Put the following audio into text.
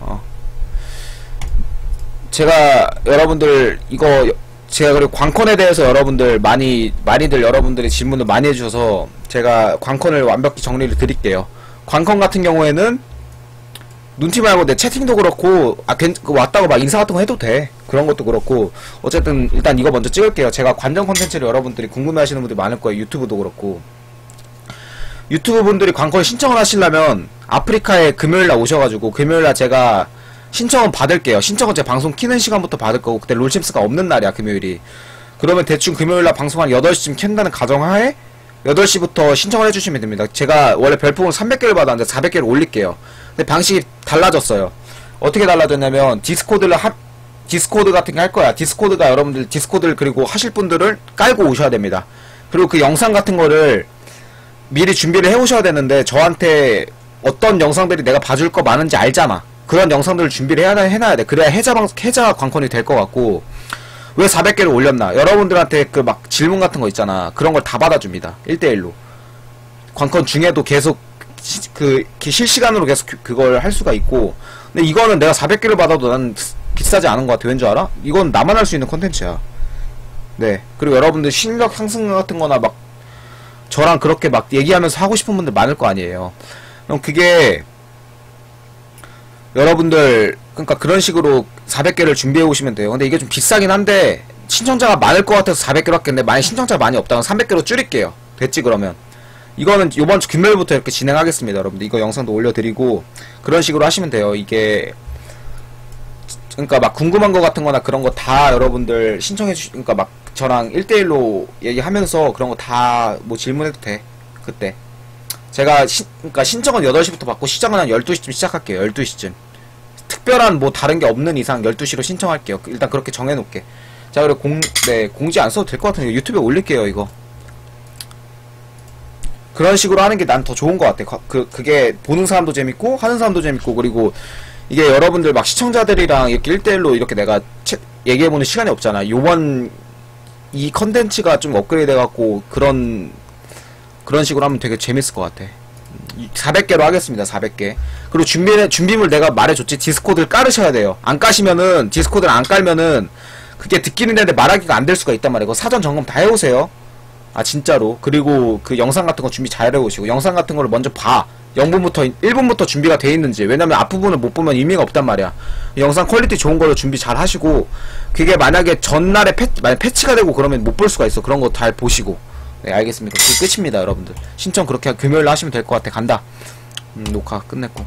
어. 제가 여러분들 이거 제가 그리고 광컨에 대해서 여러분들 많이 많이들 여러분들이 질문을 많이 해주셔서 제가 광컨을 완벽히 정리를 드릴게요. 광컨 같은 경우에는 눈치 말고 내 채팅도 그렇고 아 괜, 그 왔다고 막 인사 같은 거 해도 돼. 그런 것도 그렇고. 어쨌든 일단 이거 먼저 찍을게요. 제가 관전 컨텐츠를 여러분들이 궁금해하시는 분들이 많을 거예요. 유튜브도 그렇고 유튜브 분들이 광고에 신청을 하시려면 아프리카에 금요일 날 오셔가지고 금요일 날 제가 신청은 받을게요 신청은 제 방송 키는 시간부터 받을 거고 그때 롤챔스가 없는 날이야 금요일이 그러면 대충 금요일 날 방송 한 8시쯤 켠다는 가정하에 8시부터 신청을 해주시면 됩니다 제가 원래 별풍을 300개를 받았는데 400개를 올릴게요 근데 방식이 달라졌어요. 어떻게 달라졌냐면 디스코드를 하, 디스코드 같은 게 할 거야. 디스코드가 여러분들 디스코드를 그리고 하실 분들을 깔고 오셔야 됩니다. 그리고 그 영상 같은 거를 미리 준비를 해 오셔야 되는데 저한테 어떤 영상들이 내가 봐줄 거 많은지 알잖아. 그런 영상들을 준비를 해야, 해놔야 돼. 그래야 해자 방, 해자 관건이 될 것 같고. 왜 400개를 올렸나? 여러분들한테 그 막 질문 같은 거 있잖아. 그런 걸 다 받아줍니다. 1대1로. 관건 중에도 계속 시, 그 실시간으로 계속 그, 그걸 할 수가 있고 근데 이거는 내가 400개를 받아도 난 비싸지 않은 것 같아 왠줄 알아? 이건 나만 할 수 있는 컨텐츠야 네 그리고 여러분들 실력 상승 같은 거나 막 저랑 그렇게 막 얘기하면서 하고 싶은 분들 많을 거 아니에요. 그럼 그게 여러분들 그러니까 그런 식으로 400개를 준비해 오시면 돼요. 근데 이게 좀 비싸긴 한데 신청자가 많을 것 같아서 400개로 할겠는데 만약 신청자가 많이 없다면 300개로 줄일게요. 됐지 그러면. 이거는 요번 주 금요일부터 이렇게 진행하겠습니다 여러분들. 이거 영상도 올려드리고 그런 식으로 하시면 돼요. 이게 그러니까 막 궁금한 거 같은 거나 그런 거 다 여러분들 신청해 주시 그러니까 막 저랑 1대1로 얘기하면서 그런 거 다 뭐 질문해도 돼 그때. 제가 시, 그러니까 신청은 8시부터 받고 시작은 한 12시쯤 시작할게요 12시쯤. 특별한 뭐 다른 게 없는 이상 12시로 신청할게요. 일단 그렇게 정해놓게. 자 그리고 공, 네 공지 안 써도 될 것 같은데 유튜브에 올릴게요 이거. 그런 식으로 하는 게 난 더 좋은 것 같아. 그, 그게 보는 사람도 재밌고, 하는 사람도 재밌고, 그리고 이게 여러분들 막 시청자들이랑 이렇게 1대1로 이렇게 내가 채, 얘기해보는 시간이 없잖아. 요번 이 컨텐츠가 좀 업그레이드 해갖고 그런, 그런 식으로 하면 되게 재밌을 것 같아. 400개로 하겠습니다. 400개. 그리고 준비 준비물 내가 말해줬지. 디스코드를 깔으셔야 돼요. 안 까시면은 디스코드를 안 깔면은 그게 듣기는 되는데 말하기가 안 될 수가 있단 말이에요. 사전 점검 다 해오세요. 아 진짜로? 그리고 그 영상 같은 거 준비 잘 해오시고 영상 같은 거를 먼저 봐. 0분부터 1분부터 준비가 돼 있는지. 왜냐면 앞부분을 못 보면 의미가 없단 말이야. 영상 퀄리티 좋은 걸로 준비 잘 하시고 그게 만약에 전날에 패, 만약 패치가 되고 그러면 못 볼 수가 있어. 그런 거 잘 보시고. 네 알겠습니다. 그게 끝입니다 여러분들. 신청 그렇게 금요일에 하시면 될 것 같아. 간다. 음, 녹화 끝냈고